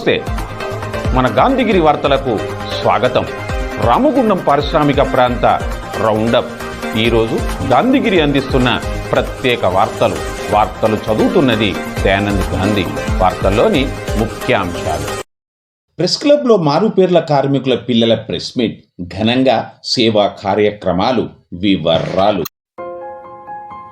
నమస్తే. మన గాంధీగిరి వార్తలకు స్వాగతం. రామగుండం పారిశ్రామిక ప్రాంత రౌండప్. ఈరోజు గాంధీగిరి అందిస్తున్న ప్రత్యేక వార్తలు. వార్తలు చదువుతున్నది దయానంద్ గాంధీ. వార్తల్లోని ముఖ్యాంశాలు. ప్రెస్ క్లబ్లో మారుపేర్ల కార్మికుల పిల్లల ప్రెస్ మీట్. ఘనంగా సేవా కార్యక్రమాలు వివరాలు.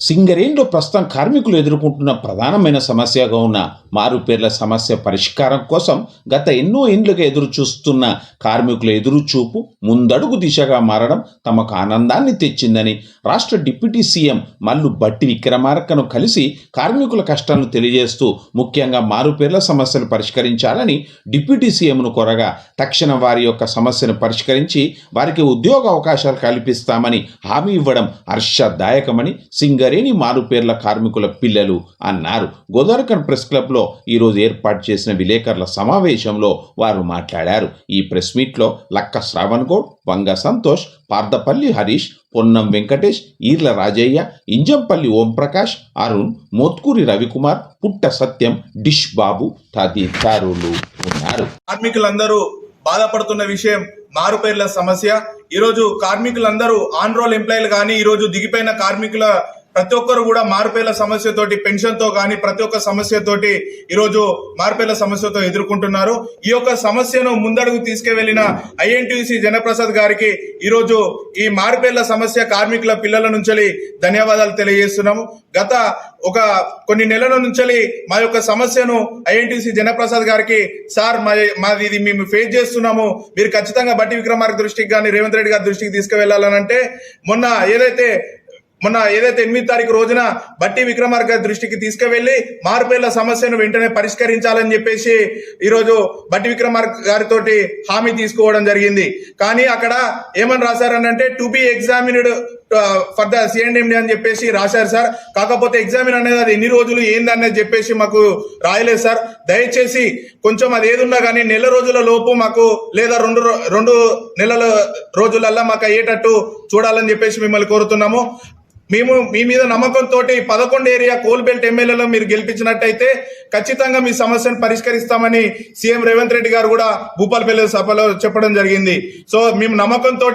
సింగరేణిలో ప్రస్తుతం కార్మికులు ఎదుర్కొంటున్న ప్రధానమైన సమస్యగా ఉన్న మారుపేర్ల సమస్య పరిష్కారం కోసం గత ఎన్నో ఏండ్లుగా ఎదురు చూస్తున్న కార్మికుల ఎదురుచూపు ముందడుగు దిశగా మారడం తమకు ఆనందాన్ని తెచ్చిందని రాష్ట్ర డిప్యూటీ సీఎం మల్లు బట్టి విక్రమార్కను కలిసి కార్మికుల కష్టాలను తెలియజేస్తూ ముఖ్యంగా మారుపేర్ల సమస్యలు పరిష్కరించాలని డిప్యూటీ సీఎంను కోరగా తక్షణ వారి యొక్క సమస్యను పరిష్కరించి వారికి ఉద్యోగ అవకాశాలు కల్పిస్తామని హామీ ఇవ్వడం హర్షదాయకమని సింగరేణి మారుపేర్ల కార్మికుల పిల్లలు అన్నారు. గోదావరికన్ ప్రెస్ క్లబ్లో ఈరోజు ఏర్పాటు చేసిన విలేకరుల సమావేశంలో వారు మాట్లాడారు. ఈ ప్రెస్ మీట్లో లక్క శ్రావణ్ గౌడ్ వంగ సంతోష్ పార్దపల్లి హరీష్ పొన్నం వెంకటేష్ ఈర్ల రాజయ్య ఇంజంపల్లి ఓంప్రకాష్ అరుణ్ మోత్కూరి రవికుమార్ పుట్ట సత్యం డిష్ బాబు తదితరులు ఉన్నారు. కార్మికులందరూ బాధపడుతున్న విషయం మారుపేర్ల సమస్య. ఈరోజు కార్మికులందరూ ఆన్ రోల్ ఎంప్లాయీలు కానీ ఈరోజు దిగిపోయిన కార్మికుల ప్రతి ఒక్కరు కూడా మార్పేల సమస్యతోటి పెన్షన్తో కానీ ప్రతి ఒక్క సమస్యతోటి ఈరోజు మార్పేల సమస్యతో ఎదుర్కొంటున్నారు. ఈ యొక్క సమస్యను ముందడుగు తీసుకువెళ్ళిన ఐఎన్టీసీ జనప్రసాద్ గారికి ఈరోజు ఈ మారుపేర్ల సమస్య కార్మికుల పిల్లల నుంచి ధన్యవాదాలు తెలియజేస్తున్నాము. గత ఒక కొన్ని నెలల నుంచి మా యొక్క సమస్యను ఐఎన్టీసీ జనప్రసాద్ గారికి సార్ మా మాది ఇది మేము ఫేస్ చేస్తున్నాము. మీరు ఖచ్చితంగా బట్టి విక్రమార్క దృష్టికి కానీ రేవంత్ రెడ్డి గారి దృష్టికి తీసుకువెళ్ళాలనంటే మొన్న ఏదైతే మొన్న ఏదైతే ఎనిమిది తారీఖు రోజున బట్టి విక్రమార్క దృష్టికి తీసుకువెళ్ళి మారుపేర్ల సమస్యను వెంటనే పరిష్కరించాలని చెప్పేసి ఈరోజు బట్టి విక్రమార్క గారితో హామీ తీసుకోవడం జరిగింది. కానీ అక్కడ ఏమని రాశారనంటే to be examined for the CMD అని చెప్పేసి రాశారు సార్. కాకపోతే ఎగ్జామిన్ అనేది అది ఎన్ని రోజులు ఏందనేది చెప్పేసి మాకు రాయలేదు సార్. దయచేసి కొంచెం అది ఏదున్నా కానీ నెల రోజుల లోపు మాకు లేదా రెండు రెండు నెలల రోజులల్లా మాకు అయ్యేటట్టు చూడాలని చెప్పేసి మిమ్మల్ని కోరుతున్నాము. మేము మీ మీద నమ్మకంతో పదకొండు ఏరియా కోల్బెల్ట్ ఎమ్మెల్యేలో మీరు గెలిపించినట్టయితే ఖచ్చితంగా మీ సమస్యను పరిష్కరిస్తామని సీఎం రేవంత్ రెడ్డి గారు కూడా భూపాలపల్లి సభలో చెప్పడం జరిగింది. సో మేము నమ్మకంతో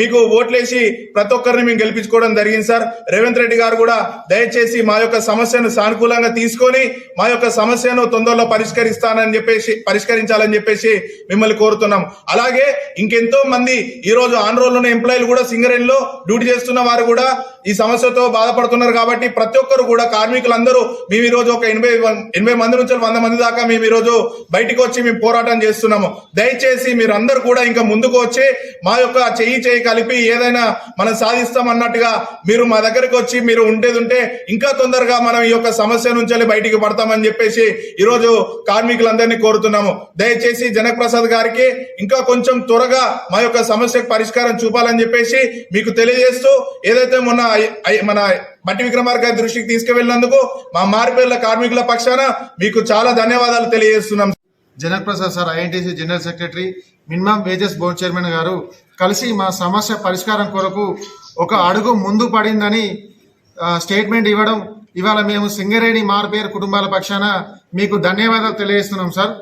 మీకు ఓట్లేసి ప్రతి ఒక్కరిని మేము గెలిపించుకోవడం జరిగింది సార్. రేవంత్ రెడ్డి గారు కూడా దయచేసి మా యొక్క సమస్యను సానుకూలంగా తీసుకొని మా యొక్క సమస్యను తొందరలో పరిష్కరిస్తానని చెప్పేసి పరిష్కరించాలని చెప్పేసి మిమ్మల్ని కోరుతున్నాం. అలాగే ఇంకెంతో మంది ఈ రోజు ఆన్ రోల్ ఉన్న ఎంప్లాయీలు కూడా సింగరేణిలో డ్యూటీ చేస్తున్న వారు కూడా ఈ సమస్యతో బాధపడుతున్నారు కాబట్టి ప్రతి ఒక్కరు కూడా కార్మికులందరూ మేము ఈ రోజు ఒక ఎనభై ఎనభై ఎనభై మంది నుంచి వంద మంది దాకా మేము ఈ రోజు బయటికి వచ్చి మేము పోరాటం చేస్తున్నాము. దయచేసి మీరందరూ కూడా ఇంకా ముందుకు వచ్చి మా యొక్క చెయ్యి చేయి కలిపి ఏదైనా మనం సాధిస్తాం అన్నట్టుగా మీరు మా దగ్గరికి వచ్చి మీరు ఉండేది ఉంటే ఇంకా తొందరగా మనం ఈ యొక్క సమస్య నుంచి బయటికి పడతామని చెప్పేసి ఈరోజు కార్మికులందరినీ కోరుతున్నాము. దయచేసి జనప్రసాద్ గారికి ఇంకా కొంచెం త్వరగా మా యొక్క సమస్యకు పరిష్కారం చూపాలని చెప్పేసి మీకు తెలియజేస్తూ ఏదైతే మొన్న మన బట్టి విక్రమార్క దృష్టికి తీసుకువెళ్ళినందుకు మా మారిపేర్ల కార్మికుల పక్షాన మీకు చాలా ధన్యవాదాలు తెలియజేస్తున్నాం. Janak sir INTUC general secretary minimum wages board chairman garu కలిసి మా సమస్య పరిష్కారం కొరకు ఒక అడుగు ముందు పడిందని స్టేట్మెంట్ ఇవ్వడం ఇవాళ మేము సింగరేణి మారుపేరు కుటుంబాల పక్షాన మీకు ధన్యవాదాలు తెలియజేస్తున్నాం సార్.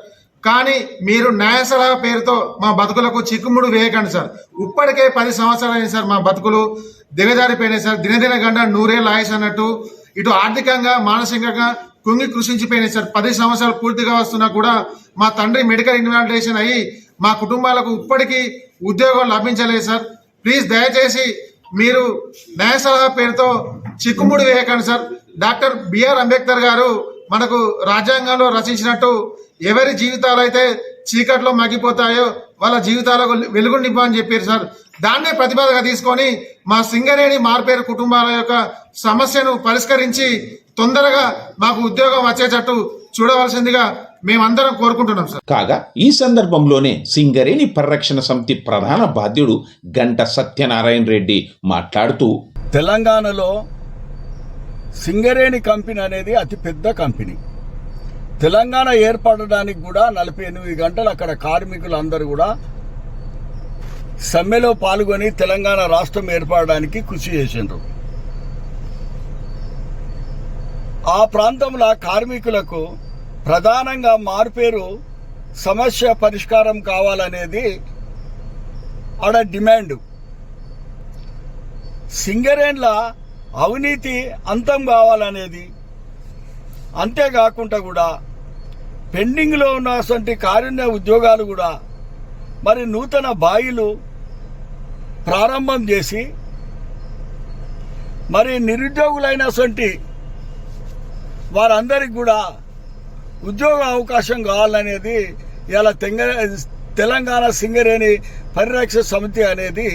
కానీ మీరు న్యాయ సలహా పేరుతో మా బతుకులకు చిక్కుముడు వేయకండి సార్. ఇప్పటికే పది సంవత్సరాలు అయింది సార్ మా బతుకులు దిగజారిపోయినాయి సార్. దినదిన గంట నూరేళ్ళు ఆయుష్ అన్నట్టు ఇటు ఆర్థికంగా మానసికంగా కుంగి కృషించిపోయినాయి సార్. పది సంవత్సరాలు పూర్తిగా వస్తున్నా కూడా మా తండ్రి మెడికల్ ఇన్వాలిడేషన్ అయ్యి మా కుటుంబాలకు ఇప్పటికీ ఉద్యోగం లభించలేదు సార్. ప్లీజ్ దయచేసి మీరు న్యాయ సలహా పేరుతో చిక్కుముడి వేయకండి సార్. డాక్టర్ బిఆర్ అంబేద్కర్ గారు మనకు రాజ్యాంగంలో రచించినట్టు ఎవరి జీవితాలు అయితే చీకట్లో మగ్గిపోతాయో వాళ్ళ జీవితాలకు వెలుగు నింపని చెప్పారు సార్. దాన్నే ప్రతిపాదగా తీసుకొని మా సింగరేణి మార్పేరు కుటుంబాల యొక్క సమస్యను పరిష్కరించి తొందరగా మాకు ఉద్యోగం వచ్చేటట్టు చూడవలసిందిగా మేమందరం కోరుకుంటున్నాం సార్. కాగా ఈ సందర్భంలోనే సింగరేణి పరిరక్షణ సమితి ప్రధాన బాధ్యుడు గంట సత్యనారాయణ రెడ్డి మాట్లాడుతూ తెలంగాణలో సింగరేణి కంపెనీ అనేది అతి పెద్ద కంపెనీ. తెలంగాణ ఏర్పడడానికి కూడా నలభై ఎనిమిది గంటలు అక్కడ కార్మికులు అందరూ కూడా సమ్మెలో పాల్గొని తెలంగాణ రాష్ట్రం ఏర్పడడానికి కృషి చేసిండ్రు. ఆ ప్రాంతంలో కార్మికులకు ప్రధానంగా మార్పేరు సమస్య పరిష్కారం కావాలనేది ఆడ డిమాండ్. సింగరేన్ల అవినీతి అంతం కావాలనేది అంతేకాకుండా కూడా పెండింగ్లో ఉన్నటువంటి కారుణ్య ఉద్యోగాలు కూడా మరి నూతన బాయిలు ప్రారంభం చేసి మరి నిరుద్యోగులైనటువంటి వారందరికి కూడా ఉద్యోగ అవకాశం కావాలనేది ఇలా తెంగ తెలంగాణ సింగరేణి పరిరక్షణ సమితి అనేది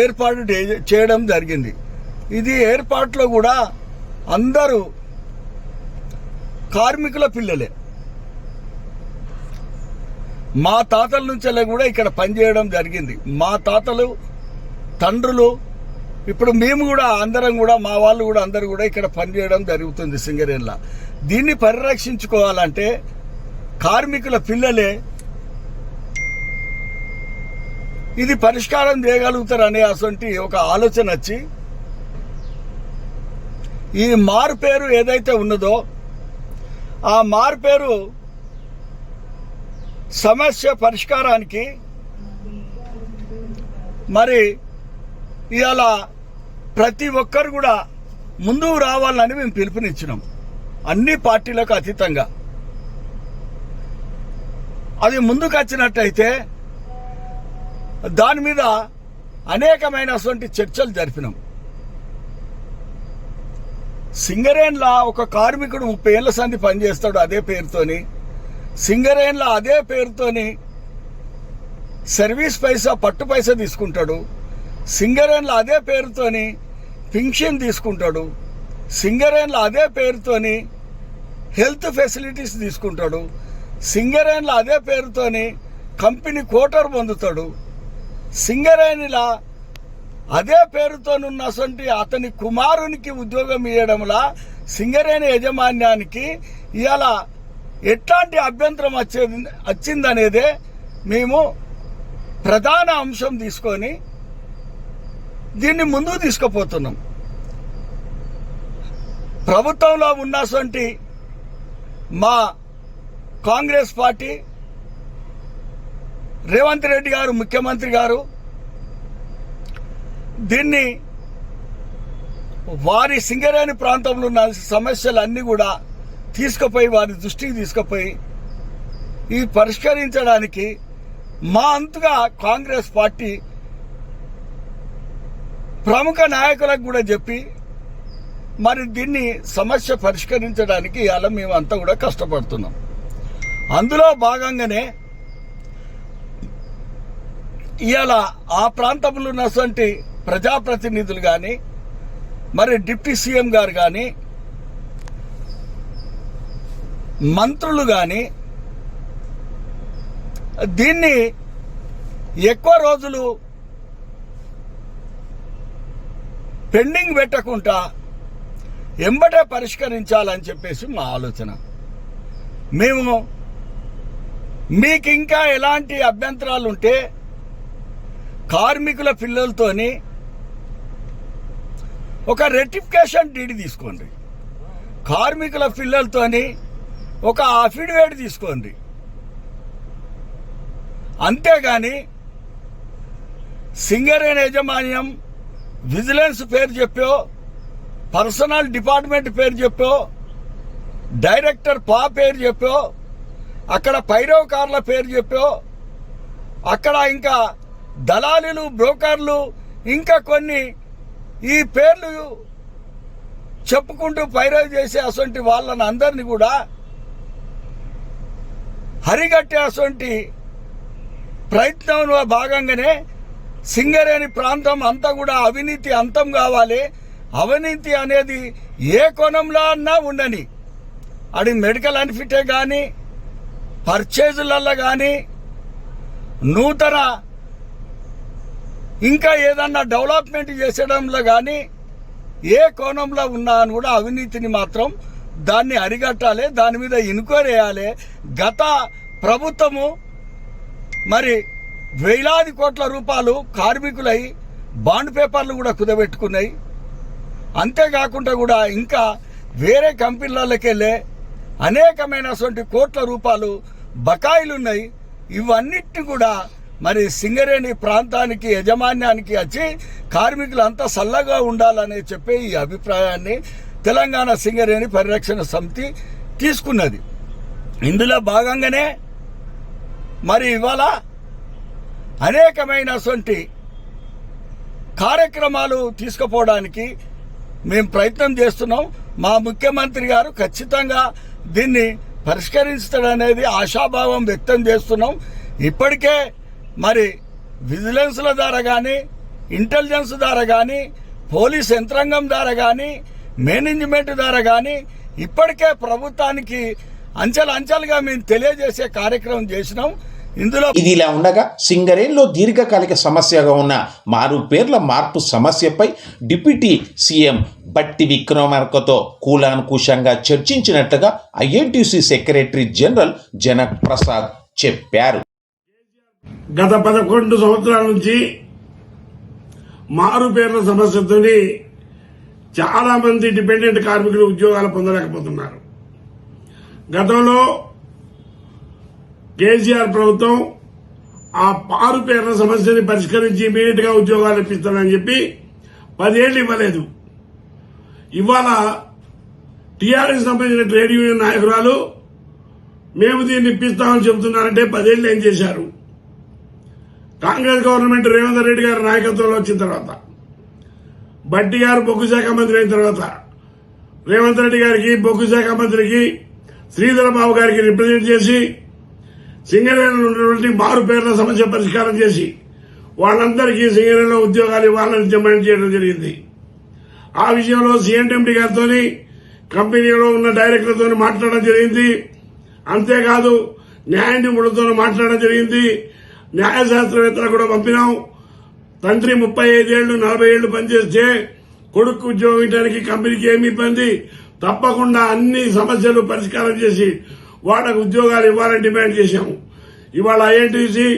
ఏర్పాటు చేయడం జరిగింది. ఇది ఏర్పాట్లో కూడా అందరూ కార్మికుల పిల్లలే. మా తాతల నుంచెల్లా కూడా ఇక్కడ పనిచేయడం జరిగింది. మా తాతలు తండ్రులు ఇప్పుడు మేము కూడా అందరం కూడా మా వాళ్ళు కూడా అందరూ కూడా ఇక్కడ పనిచేయడం జరుగుతుంది సింగరేన్ల దీన్ని పరిరక్షించుకోవాలంటే కార్మికుల పిల్లలే ఇది పరిష్కారం చేయగలుగుతారనే అటువంటి ఒక ఆలోచన వచ్చి ఈ మారు పేరు ఏదైతే ఉన్నదో ఆ మారు పేరు సమస్య పరిష్కారానికి మరి ఇవాళ ప్రతి ఒక్కరు కూడా ముందుకు రావాలని మేము పిలుపునిచ్చినాం. అన్ని పార్టీలకు అతీతంగా. అది ముందుకు వచ్చినట్టయితే దాని మీద అనేకమైనటువంటి చర్చలు జరిపినాం. సింగరేన్లా ఒక కార్మికుడు ముప్పై ఏళ్ళ సంది పనిచేస్తాడు అదే పేరుతోని. సింగరేణిలో అదే పేరుతోని సర్వీస్ పైసా పట్టు పైసా తీసుకుంటాడు. సింగరేన్ల అదే పేరుతోని పింక్షన్ తీసుకుంటాడు. సింగరేన్ల అదే పేరుతోని హెల్త్ ఫెసిలిటీస్ తీసుకుంటాడు. సింగరేన్ల అదే పేరుతోని కంపెనీ కోటర్ పొందుతాడు. సింగరేణిలా అదే పేరుతోనున్నటువంటి అతని కుమారునికి ఉద్యోగం ఇవ్వడంలా సింగరేణి యజమాన్యానికి ఇలా ఎట్లాంటి అభ్యంతరం వచ్చేది వచ్చిందనేదే మేము ప్రధాన అంశం తీసుకొని దీన్ని ముందుకు తీసుకుపోతున్నాం. ప్రభుత్వంలో ఉన్నటువంటి మా కాంగ్రెస్ పార్టీ రేవంత్ రెడ్డి గారు ముఖ్యమంత్రి గారు దీన్ని వారి సింగరేణి ప్రాంతంలో ఉన్న సమస్యలన్నీ కూడా తీసుకుపోయి వారి దృష్టికి తీసుకుపోయి ఈ పరిష్కరించడానికి మా అంతుగా కాంగ్రెస్ పార్టీ ప్రముఖ నాయకులకు కూడా చెప్పి మరి దీన్ని సమస్య పరిష్కరించడానికి ఇవాళ మేము అంతా కూడా కష్టపడుతున్నాం. అందులో భాగంగానే ఇవాళ ఆ ప్రాంతంలో ఉన్నటువంటి ప్రజాప్రతినిధులు కానీ మరి డిప్యూటీ సీఎం గారు కానీ మంత్రులు కానీ దీన్ని ఎక్కువ రోజులు పెండింగ్ పెట్టకుండా ఎంబటే పరిష్కరించాలని చెప్పేసి మా ఆలోచన. మేము మీకు ఇంకా ఎలాంటి అభ్యంతరాలు ఉంటే కార్మికుల పిల్లలతోని ఒక రెటిఫికేషన్ డీడీ తీసుకోండి. కార్మికుల పిల్లలతోని ఒక అఫిడవిట్ తీసుకోండి. అంతేగాని సింగరేణి యాజమాన్యం విజిలెన్స్ పేరు చెప్పో పర్సనల్ డిపార్ట్మెంట్ పేరు చెప్పో డైరెక్టర్ పా పేరు చెప్పో అక్కడ పైరవకారుల పేరు చెప్పో అక్కడ ఇంకా దళాలీలు బ్రోకర్లు ఇంకా కొన్ని ఈ పేర్లు చెప్పుకుంటూ పైరవ్ చేసే అసొంటి వాళ్ళని అందరినీ కూడా హరిగట్టే ప్రయత్నంలో భాగంగానే సింగరేణి ప్రాంతం అంతా కూడా అవినీతి అంతం కావాలి. అవినీతి అనేది ఏ కోణంలో అన్నా ఉండని. అది మెడికల్ అన్ఫిటే కానీ పర్చేజులలో కానీ నూతన ఇంకా ఏదన్నా డెవలప్మెంట్ చేసేయడంలో కానీ ఏ కోణంలో ఉన్నా అని కూడా అవినీతిని మాత్రం దాన్ని అరిగట్టాలి దాని మీద ఎంక్వైరీ వేయాలి. గత ప్రభుత్వము మరి వేలాది కోట్ల రూపాయలు కార్మికులై బాండ్ పేపర్లు కూడా కుదబెట్టుకున్నాయి. అంతేకాకుండా కూడా ఇంకా వేరే కంపెనీలకి వెళ్ళే అనేకమైనటువంటి కోట్ల రూపాయలు బకాయిలు ఉన్నాయి ఇవన్నిటిని కూడా మరి సింగరేణి ప్రాంతానికి యజమాన్యానికి వచ్చి కార్మికులు అంతా చల్లగా ఉండాలని చెప్పే ఈ అభిప్రాయాన్ని తెలంగాణ సింగరేణి పరిరక్షణ సమితి తీసుకున్నది. ఇందులో భాగంగానే మరి ఇవాళ అనేకమైనటువంటి కార్యక్రమాలు తీసుకుపోవడానికి మేము ప్రయత్నం చేస్తున్నాం. మా ముఖ్యమంత్రి గారు ఖచ్చితంగా దీన్ని పరిష్కరిస్తాడనేది ఆశాభావం వ్యక్తం చేస్తున్నాం. ఇప్పటికే మరి విజిలెన్స్ల ద్వారా కానీ ఇంటెలిజెన్స్ ద్వారా కానీ పోలీస్ యంత్రాంగం ద్వారా కానీ మేనేజ్మెంట్ ద్వారా కానీ ఇప్పటికే ప్రభుత్వానికి అంచెలు అంచెలుగా మేము తెలియజేసే కార్యక్రమం చేసినాం. ఇందులో ఇది ఇలా ఉండగా సింగరేణిలో దీర్ఘకాలిక సమస్యగా ఉన్న మారు పేర్ల మార్పు సమస్యపై డిప్యూటీ సీఎం బట్టి విక్రమార్కతో కూలానుకూషంగా చర్చించినట్లుగా INTUC secretary general Janak Prasad చెప్పారు. గత పదకొండు సంవత్సరాల నుంచి మారు పేర్ల సమస్యతోని చాలా మంది డిపెండెంట్ కార్మికులు ఉద్యోగాలు పొందలేకపోతున్నారు. గతంలో కేసీఆర్ ప్రభుత్వం ఆ పారు పేర్ల సమస్యని పరిష్కరించి ఇమీడియట్గా ఉద్యోగాలు ఇప్పిస్తానని చెప్పి పదేళ్ళు ఇవ్వలేదు. ఇవాళ టీఆర్ఎస్ సంబంధించిన ట్రేడ్ యూనియన్ నాయకురాలు మేము దీన్ని ఇప్పిస్తామని చెబుతున్నారంటే పదేళ్ళు ఏం చేశారు? కాంగ్రెస్ గవర్నమెంట్ రేవంత్ రెడ్డి గారి నాయకత్వంలో వచ్చిన తర్వాత బట్టి గారు బొగ్గు శాఖ మంత్రి అయిన తర్వాత రేవంత్ రెడ్డి గారికి బొగ్గు శాఖ మంత్రికి శ్రీధర బాబు గారికి రిప్రజెంట్ చేసి సింగరేణిలో ఉన్నటువంటి మారు పేర్ల సమస్య పరిష్కారం చేసి వాళ్ళందరికీ సింగరేణిలో ఉద్యోగాలు ఇవ్వాలని డిమాండ్ చేయడం జరిగింది. ఆ విషయంలో సీఎండి గారితో కంపెనీలో ఉన్న డైరెక్టర్తో మాట్లాడడం జరిగింది. అంతేకాదు న్యాయ నిపుణులతో మాట్లాడడం జరిగింది. న్యాయశాస్త్రవేత్తలు కూడా పంపినాం. తండ్రి ముప్పై ఐదేళ్ళు నలభై ఏళ్ళు పనిచేస్తే కొడుకు ఉద్యోగం ఇవ్వడానికి కంపెనీకి ఏమి ఇబ్బంది? తప్పకుండా అన్ని సమస్యలు పరిష్కారం చేసి వాళ్ళకు ఉద్యోగాలు ఇవ్వాలని డిమాండ్ చేశాము. ఇవాళ ఐఎన్టీసీ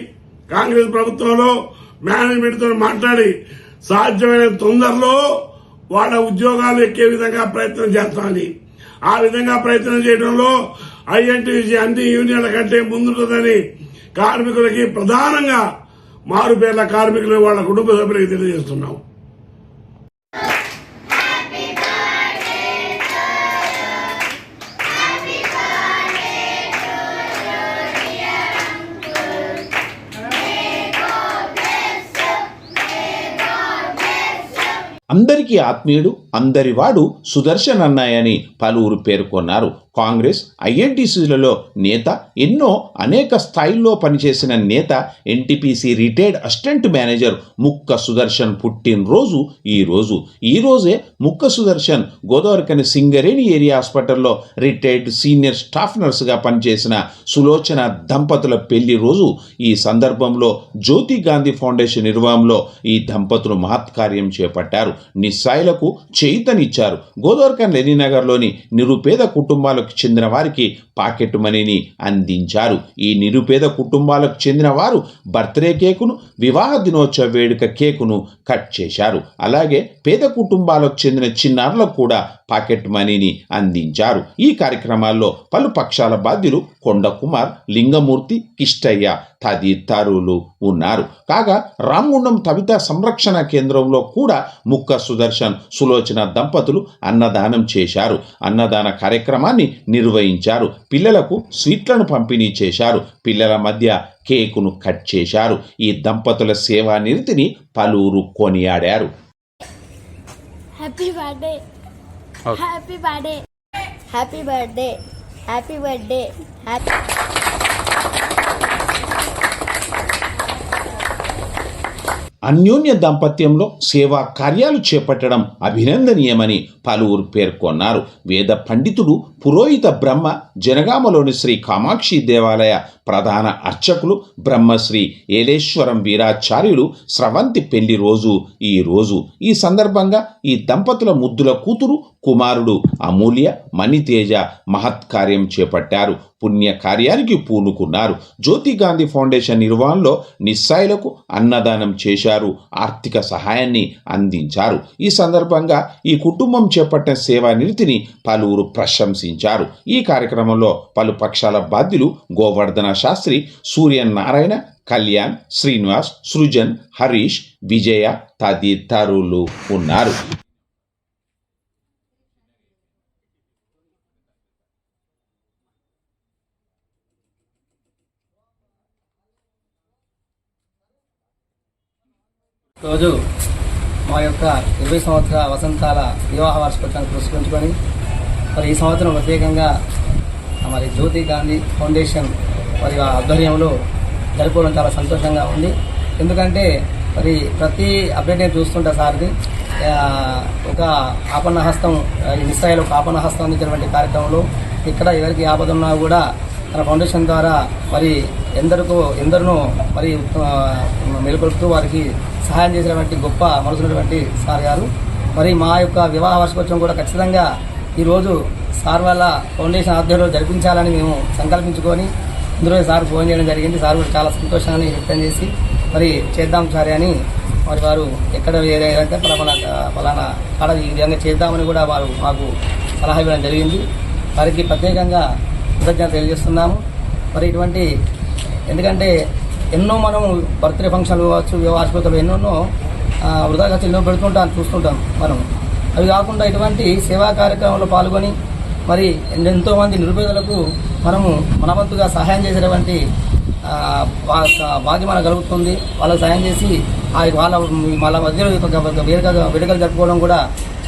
కాంగ్రెస్ ప్రభుత్వంలో మేనేజ్మెంట్తో మాట్లాడి సాధ్యమైన తొందరలో వాళ్ళ ఉద్యోగాలు ఎక్కే విధంగా ప్రయత్నం చేస్తామని. ఆ విధంగా ప్రయత్నం చేయడంలో ఐఎన్టీసీ అన్ని యూనియన్ల కంటే ముందుంటుందని కార్మికులకి ప్రధానంగా మారు పేర్ల కార్మికులు వాళ్ళ కుటుంబ సభ్యులకు తెలియజేస్తున్నాం. అందరికీ ఆత్మీయుడు అందరివాడు సుదర్శన్ అన్నాయని పలువురు పేర్కొన్నారు. కాంగ్రెస్ ఐఎన్టీసీలలో నేత ఎన్నో అనేక స్థాయిల్లో పనిచేసిన నేత ఎన్టీపీసీ రిటైర్డ్ అసిస్టెంట్ మేనేజర్ ముక్క సుదర్శన్ పుట్టినరోజు ఈ రోజు. ఈ రోజే ముక్క సుదర్శన్ గోదావరికని సింగరేణి ఏరియా హాస్పిటల్లో రిటైర్డ్ సీనియర్ స్టాఫ్ నర్సుగా పనిచేసిన సులోచన దంపతుల పెళ్ళి రోజు. ఈ సందర్భంలో జ్యోతి గాంధీ ఫౌండేషన్ నిర్వహణలో ఈ దంపతులు మహత్కార్యం చేపట్టారు. నిస్సాయులకు చేయితనిచ్చారు గోదోర్కన్ లెనీనగర్లోని నిరుపేద కుటుంబాలకు చెందిన వారికి పాకెట్ మనీని అందించారు. ఈ నిరుపేద కుటుంబాలకు చెందిన వారు బర్త్డే కేకును వివాహ దినోత్సవ వేడుక కేకును కట్ చేశారు. అలాగే పేద కుటుంబాలకు చెందిన చిన్నారులకు కూడా పాకెట్ మనీని అందించారు. ఈ కార్యక్రమాల్లో పలు పక్షాల బాధ్యులు కొండకుమార్ లింగమూర్తి కిష్టయ్య తదితరులు ఉన్నారు. కాగా రామగుండం తవిత సంరక్షణ కేంద్రంలో కూడా ముక్క సుదర్శన్ సులోచన దంపతులు అన్నదానం చేశారు. అన్నదాన కార్యక్రమాన్ని నిర్వహించారు. పిల్లలకు స్వీట్లను పంపిణీ చేశారు. పిల్లల మధ్య కేకును కట్ చేశారు. ఈ దంపతుల సేవా నిరతిని పలువురు కొనియాడారు. Happy birthday. Happy birthday. Happy birthday. Happy birthday. Happy అన్యోన్య దాంపత్యంలో సేవా కార్యాలు చేపట్టడం అభినందనీయమని పలువురు పేర్కొన్నారు. వేద పండితుడు పురోహిత బ్రహ్మ జనగామలోని శ్రీ కామాక్షి దేవాలయ ప్రధాన అర్చకులు బ్రహ్మశ్రీ ఏలేశ్వరం వీరాచార్యులు స్రవంతి పెళ్ళి రోజు ఈ రోజు. ఈ సందర్భంగా ఈ దంపతుల ముద్దుల కూతురు కుమారుడు అమూల్య మణితేజ మహత్కార్యం చేపట్టారు. పుణ్య కార్యానికి పూనుకున్నారు. జ్యోతి గాంధీ ఫౌండేషన్ నిర్వహణలో నిస్సాయులకు అన్నదానం చేశారు. ఆర్థిక సహాయాన్ని అందించారు. ఈ సందర్భంగా ఈ కుటుంబం చేపట్టిన సేవా నిరతిని పలువురు ప్రశంసించారు. ఈ కార్యక్రమంలో పలు పక్షాల బాధ్యులు గోవర్ధన శాస్త్రి సూర్యనారాయణ కళ్యాణ్ శ్రీనివాస్ సృజన్ హరీష్ విజయ తదితరులు ఉన్నారు. రోజు మా యొక్క ఇరవై సంవత్సర వసంతాల వివాహ వార్షికోత్సవాన్ని పురస్కరించుకొని మరి ఈ సంవత్సరం ప్రత్యేకంగా మరి జ్యోతి గాంధీ ఫౌండేషన్ మరి ఆధ్వర్యంలో జరుపుకోవడం చాలా సంతోషంగా ఉంది. ఎందుకంటే మరి ప్రతి అప్డేట్ నేను చూస్తుంటా సార్ది ఒక ఆపన్న హస్తం నిస్సాయిలో ఒక ఆపన్న హస్తం అందించినటువంటి కార్యక్రమంలో ఇక్కడ ఎవరికి ఆపద ఉన్నా కూడా తన ఫౌండేషన్ ద్వారా మరి ఎందరికో ఎందరినో మరి ఆ, వారికి సహాయం చేసినటువంటి గొప్ప మనసున్నటువంటి సార్ గారు. మరి మా యొక్క వివాహ వార్షికోత్సవం కూడా ఖచ్చితంగా ఈరోజు సార్ వాళ్ళ ఫౌండేషన్ ఆధ్వర్యంలో జరిపించాలని మేము సంకల్పించుకొని ఇందులో సార్ ఫోన్ చేయడం జరిగింది. సార్ కూడా చాలా సంతోషాన్ని వ్యక్తం చేసి మరి చేద్దాం సరే అని మరి వారు ఎక్కడ ఏదైతే ఫలానా ఫలానా కాడ ఈ విధంగా చేద్దామని కూడా వారు మాకు సలహా ఇవ్వడం జరిగింది. వారికి ప్రత్యేకంగా కృతజ్ఞత తెలియజేస్తున్నాము. మరి ఇటువంటి ఎందుకంటే ఎన్నో మనం బర్త్డే ఫంక్షన్లు కావచ్చు వార్షికోత్సవాలు ఎన్నెన్నో వృధా ఖర్చులు ఎన్నో పెడుతుంటాం చూస్తుంటాం మనం. అవి కాకుండా ఇటువంటి సేవా కార్యక్రమంలో పాల్గొని మరి ఎంతోమంది నిరుపేదలకు మనము మనవంతుగా సహాయం చేసేటువంటి వా- భాగ్యం మనకు కలుగుతుంది. వాళ్ళకి సహాయం చేసి ఆ వాళ్ళ వాళ్ళ మధ్యలో ఒక వేడుక వేడుకలు జరుపుకోవడం కూడా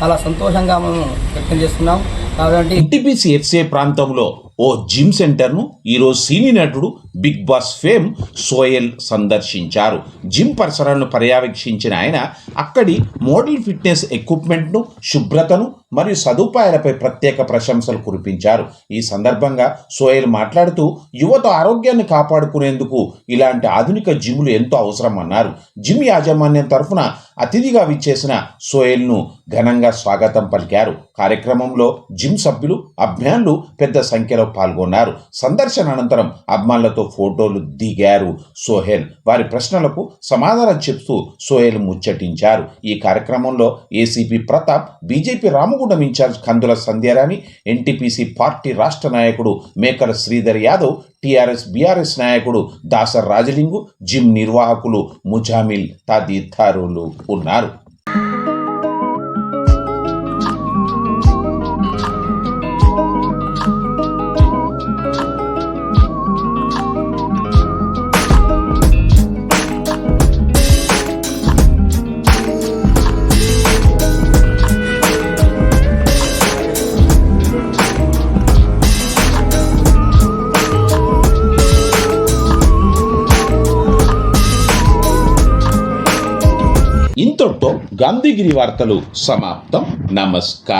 చాలా సంతోషంగా మనం వ్యక్తం చేస్తున్నాం. కాబట్టి ఎన్టీపీసీ ఎఫ్సీ ప్రాంతంలో ఓ జిమ్ సెంటర్ను ఈరోజు సినీ నటుడు బిగ్ బాస్ ఫేమ్ సోయల్ సందర్శించారు. జిమ్ పరిసరాలను పర్యవేక్షించిన ఆయన అక్కడి మోడల్ ఫిట్నెస్ ఎక్విప్మెంట్ను శుభ్రతను మరియు సదుపాయాలపై ప్రత్యేక ప్రశంసలు కురిపించారు. ఈ సందర్భంగా సోయల్ మాట్లాడుతూ యువత ఆరోగ్యాన్ని కాపాడుకునేందుకు ఇలాంటి ఆధునిక జిమ్లు ఎంతో అవసరమన్నారు జిమ్ యాజమాన్యం తరఫున అతిథిగా విచ్చేసిన సోయల్ను ఘనంగా స్వాగతం పలికారు. కార్యక్రమంలో జిమ్ సభ్యులు అభిమానులు పెద్ద సంఖ్యలో పాల్గొన్నారు. సందర్శన అనంతరం అభిమానులతో ఫోటోలు దిగారు సోహెల్. వారి ప్రశ్నలకు సమాధానం చెప్తూ సోహెల్ ముచ్చటించారు. ఈ కార్యక్రమంలో ACP Pratap BJP Ramagundam incharge Kandula Sandhyarani NTPC party రాష్ట్ర నాయకుడు మేకల శ్రీధర్ యాదవ్ టీఆర్ఎస్ బీఆర్ఎస్ నాయకుడు దాసర్ రాజలింగు జిమ్ నిర్వాహకులు ముజామిల్ తదితరులు ఉన్నారు. ఇంతటితో వార్తలు సమాప్తం. నమస్కారం.